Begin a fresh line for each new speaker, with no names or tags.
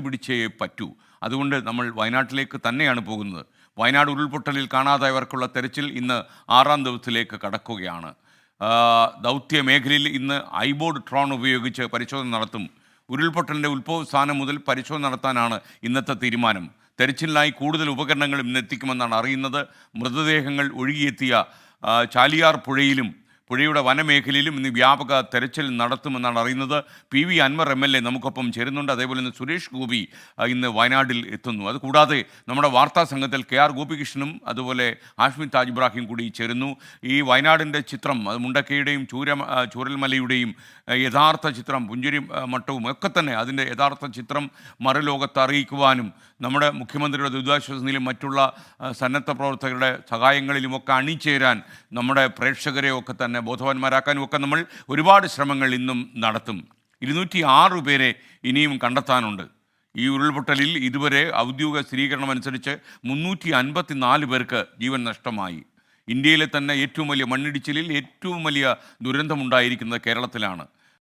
പിടിച്ചേ പറ്റൂ. അതുകൊണ്ട് നമ്മൾ വയനാട്ടിലേക്ക് തന്നെയാണ് പോകുന്നത്. വയനാട് ഉരുൾപൊട്ടലിൽ കാണാതായവർക്കുള്ള തെരച്ചിൽ ഇന്ന് ആറാം ദിവസത്തിലേക്ക് കടക്കുകയാണ്. ദൗത്യ മേഖലയിൽ ഇന്ന് ഐബോർഡ് ട്രോൺ ഉപയോഗിച്ച് പരിശോധന നടത്തും. ഉരുൾപൊട്ടലിന്റെ ഉത്ഭവ സ്ഥാനം മുതൽ പരിശോധന നടത്താനാണ് ഇന്നത്തെ തീരുമാനം. തെരച്ചിലിനായി കൂടുതൽ ഉപകരണങ്ങൾ ഇന്ന് എത്തിക്കുമെന്നാണ് അറിയുന്നത്. മൃതദേഹങ്ങൾ ഒഴുകിയെത്തിയ ചാലിയാർ പുഴയിലും പുഴയുടെ വനമേഖലയിലും ഇന്ന് വ്യാപക തെരച്ചിൽ നടത്തുമെന്നാണ് അറിയുന്നത്. P V Anvar M L A നമുക്കൊപ്പം ചേരുന്നുണ്ട്. അതേപോലെ തന്നെ സുരേഷ് ഗോപി ഇന്ന് വയനാട്ടിൽ എത്തുന്നു. അതുകൂടാതെ നമ്മുടെ വാർത്താ സംഘത്തിൽ കെ ആർ ഗോപികൃഷ്ണനും അതുപോലെ ആഷ്മി താജ് ഇബ്രാഹിം കൂടി ചേരുന്നു. ഈ വയനാടിന്റെ ചിത്രം അത് മുണ്ടക്കയുടെയും ചൂര ചൂരൽമലയുടെയും യഥാർത്ഥ ചിത്രം പുഞ്ചിരി മട്ടവും ഒക്കെ തന്നെ അതിന്റെ യഥാർത്ഥ ചിത്രം മറുലോകത്ത് അറിയിക്കുവാനും നമ്മുടെ മുഖ്യമന്ത്രിയുടെ ദുരിതാശ്വാസ മറ്റുള്ള സന്നദ്ധ പ്രവർത്തകരുടെ സഹായങ്ങളിലുമൊക്കെ അണിചേരാൻ നമ്മുടെ പ്രേക്ഷകരെ ഒക്കെ തന്നെ ബോധവാന്മാരാക്കാനും ഒക്കെ നമ്മൾ ഒരുപാട് ശ്രമങ്ങൾ ഇന്നും നടത്തും. ഇരുന്നൂറ്റി ആറ് പേരെ ഇനിയും കണ്ടെത്താനുണ്ട്. ഈ ഉരുൾപൊട്ടലിൽ ഇതുവരെ ഔദ്യോഗിക സ്ഥിരീകരണം അനുസരിച്ച് മുന്നൂറ്റി അൻപത്തി നാല് പേർക്ക് ജീവൻ നഷ്ടമായി. ഇന്ത്യയിലെ തന്നെ ഏറ്റവും വലിയ മണ്ണിടിച്ചിലിൽ ഏറ്റവും വലിയ ദുരന്തമുണ്ടായിരിക്കുന്നത് കേരളത്തിലാണ്.